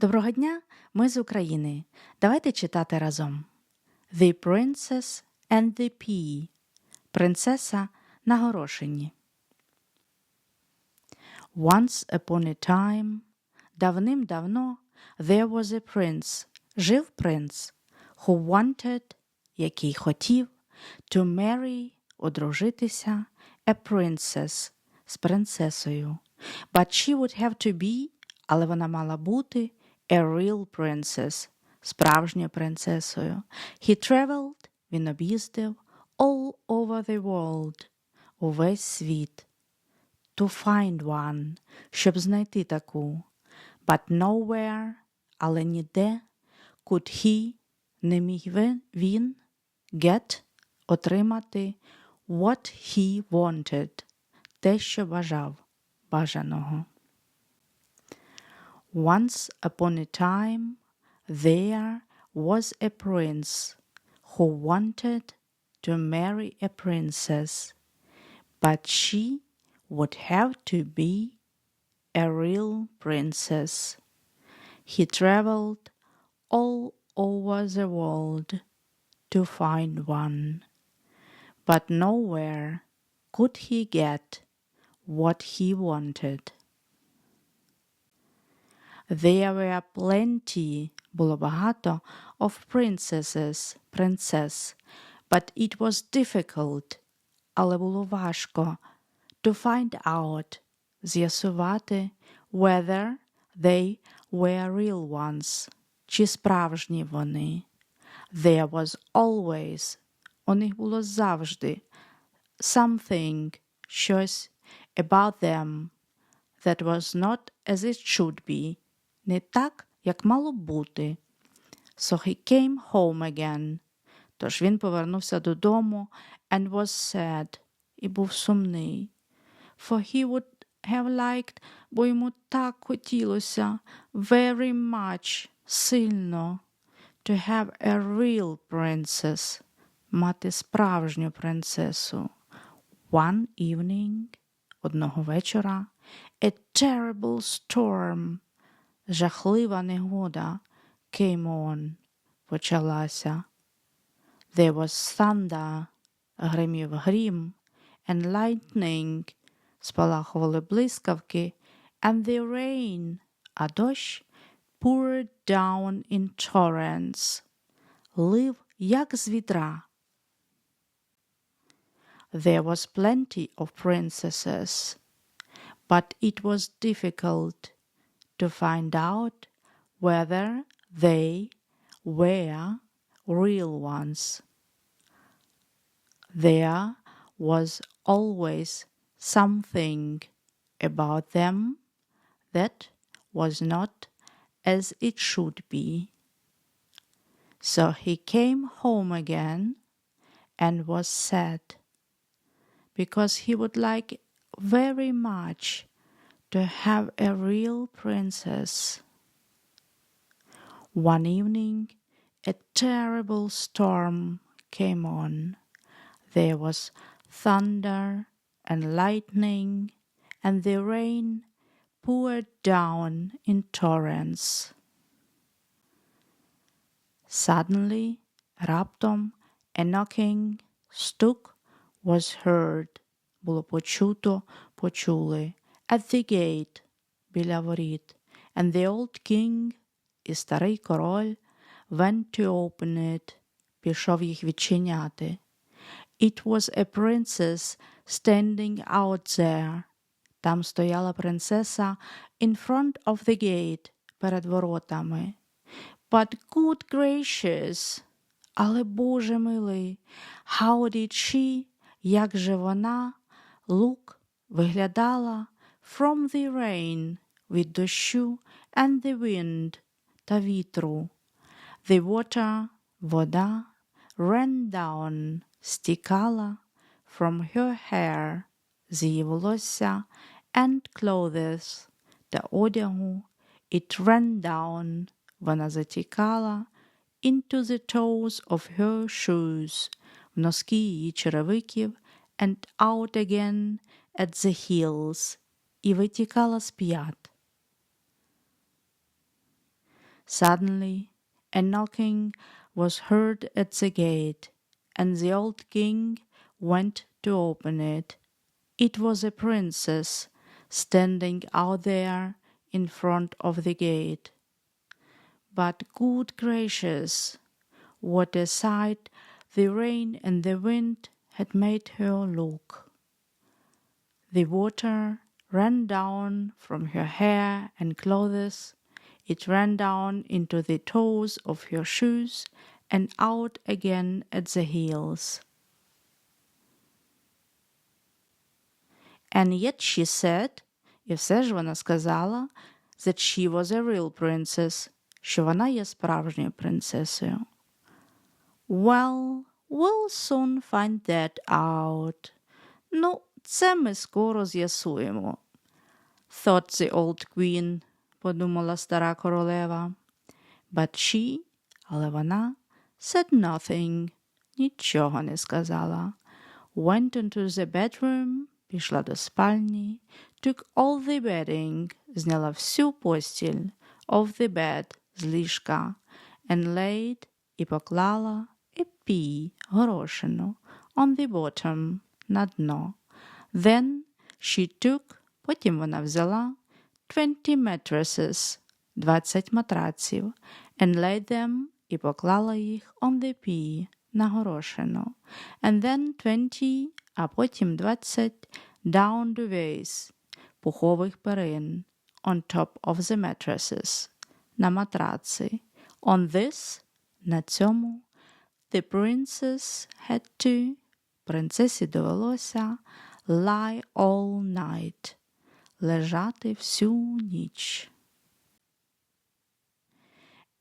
Доброго дня, ми з України. Давайте читати разом. The Princess and the Pea. Принцеса на горошині. Once upon a time, давним-давно, there was a prince, жив принц, who wanted, який хотів, to marry, одружитися, a princess, з принцесою. But she would have to be, але вона мала бути, a real princess, справжньою принцесою. He traveled, він об'їздив, all over the world, увесь світ. To find one, щоб знайти таку. But nowhere, але ніде, could he, не міг він, get, отримати what he wanted, те, що бажав, бажаного. Once upon a time, there was a prince who wanted to marry a princess, but she would have to be a real princess. He traveled all over the world to find one, but nowhere could he get what he wanted. There were plenty, було багато, of princesses, принцес, but it was difficult, але було важко, to find out, з'ясувати, whether they were real ones, чи справжні вони. There was always, у них було завжди, something, щось, about them, that was not as it should be, Не так, як мало бути. So he came home again. Тож він повернувся додому and was sad, і був сумний. For he would have liked, бо йому так хотілося very much, сильно, to have a real princess, мати справжню принцесу. One evening, одного вечора, a terrible storm, жахлива негода, came on, почалася. There was thunder, гримів грім, and lightning, спалахували блискавки, and the rain, а дощ poured down in torrents, лив, як з відра. There was plenty of princesses, but it was difficult to find out whether they were real ones. There was always something about them that was not as it should be. So he came home again and was sad because he would like very much to have a real princess. One evening, a terrible storm came on. There was thunder and lightning, and the rain poured down in torrents. Suddenly, раптом, a knocking, стук was heard. Було почуто, почули. At the gate, біля воріт. And the old king, і старий король, went to open it, пішов їх відчиняти. It was a princess standing out there. Там стояла принцеса in front of the gate, перед воротами. But good gracious, але Боже милий, how did she, як же вона, look, виглядала from the rain, від дощу, and the wind, та вітру. The water, вода, ran down, стікала, from her hair, з її волосся, and clothes, та одягу. It ran down, вона затікала, into the toes of her shoes, в носки її черевиків, and out again at the heels, і витікала з п'ят. Suddenly, a knocking was heard at the gate, and the old king went to open it. It was a princess standing out there in front of the gate. But good gracious, what a sight the rain and the wind had made her look! The water ran down from her hair and clothes, it ran down into the toes of her shoes and out again at the heels. And yet she said, і все ж вона сказала, that she was a real princess, що вона є справжньою принцесою. Well, we'll soon find that out. Ну, це ми скоро з'ясуємо. Thought the old queen, подумала стара королева. But she, але вона, said nothing, нічого не сказала. Went into the bedroom, пішла до спальні, took all the bedding, зняла всю постіль, of the bed, з ліжка, and laid, і поклала a pea, горошину, on the bottom, на дно. Then she took, потім вона взяла, twenty mattresses, 20 матраців, and laid them, і поклала їх on the pea, на горошину, and then twenty, а потім 20 down duvets, пухових перин, on top of the mattresses, на матраци. On this, на цьому, the princess had to, принцесі довелося, lie all night, лежати всю ніч.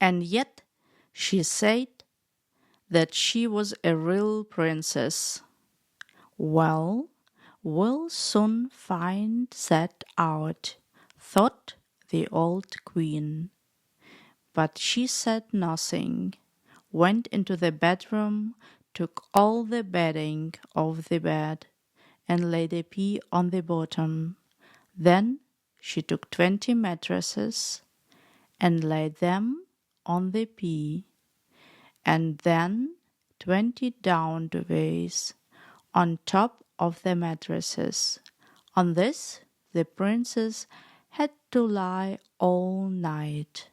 And yet she said that she was a real princess. Well, we'll soon find that out, thought the old queen. But she said nothing, went into the bedroom, took all the bedding of the bed, and laid the pea on the bottom. Then she took twenty mattresses and laid them on the pea, and then twenty down the on top of the mattresses. On this, the princess had to lie all night.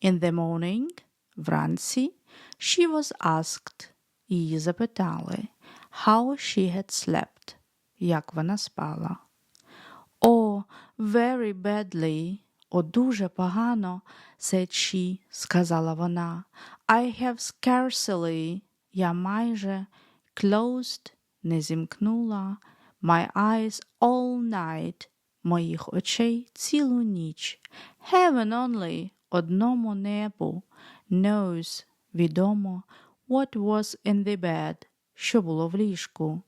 In the morning, Vransi, she was asked її запитали, how she had slept, як вона спала. Oh, very badly, о, дуже погано, said she, сказала вона. I have scarcely, я майже, closed, не зімкнула, my eyes all night, моїх очей цілу ніч. Heaven only, одному небу, knows, відомо, what was in the bed, що було в ліжку.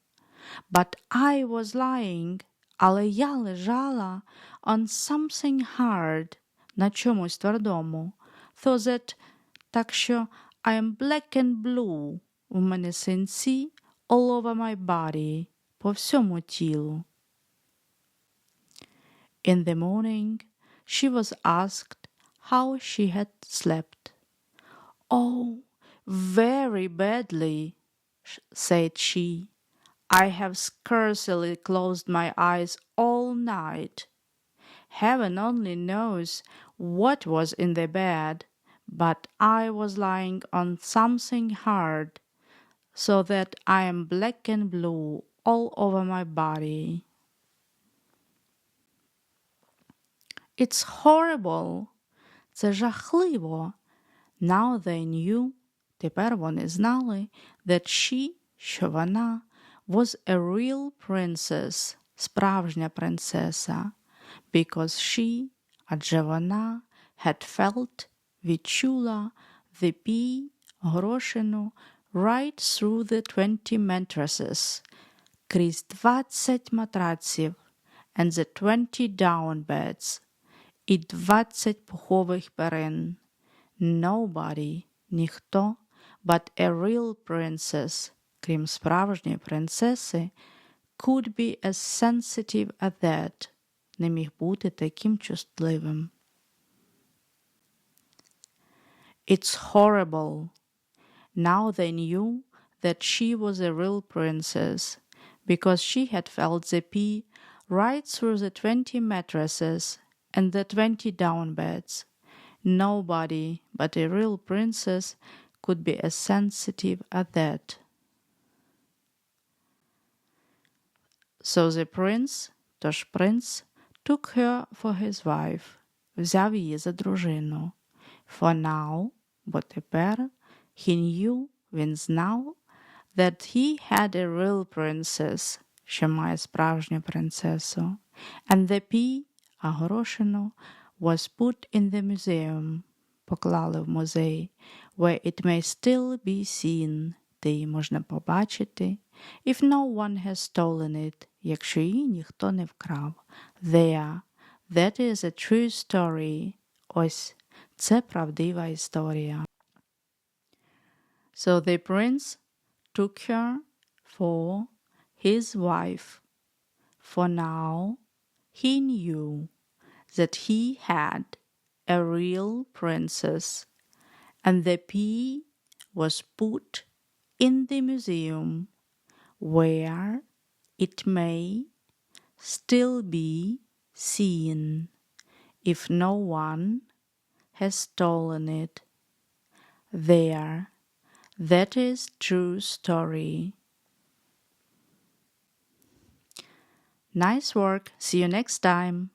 But I was lying, але я лежала on something hard, на чомусь твердому, so that, так що I am black and blue, у мене синці all over my body, по всьому тілу. In the morning, she was asked how she had slept. Oh, very badly, said she. I have scarcely closed my eyes all night. Heaven only knows what was in the bed, but I was lying on something hard, so that I am black and blue all over my body. It's horrible. Це жахливо. Now they knew, тепер вони знали, that she, що вона, was a real princess, справжня принцеса, because she, адже вона, had felt, відчула, the pea, горошину, right through the twenty mattresses, крізь двадцять матраців, and the twenty down beds, і двадцять пухових перин. Nobody, ніхто, but a real princess, крім справжньої принцеси, could be as sensitive as that, не міг бути таким чутливим. It's horrible. Now they knew that she was a real princess because she had felt the pea right through the twenty mattresses and the twenty down beds. Nobody but a real princess could be as sensitive as that. So the prince, тож принц, took her for his wife, взяв її за дружину. For now, бо тепер, he knew, він знав, that he had a real princess, що має справжню принцесу, and the pea, а горошину, was put in the museum, поклали в музей, where it may still be seen, де її можна побачити, if no one has stolen it, якщо її ніхто не вкрав. There, that is a true story. Ось, це правдива історія. So the prince took her for his wife. For now, he knew that he had a real princess, and the pea was put in the museum where it may still be seen if no one has stolen it. There, that is true story. Nice work. See you next time.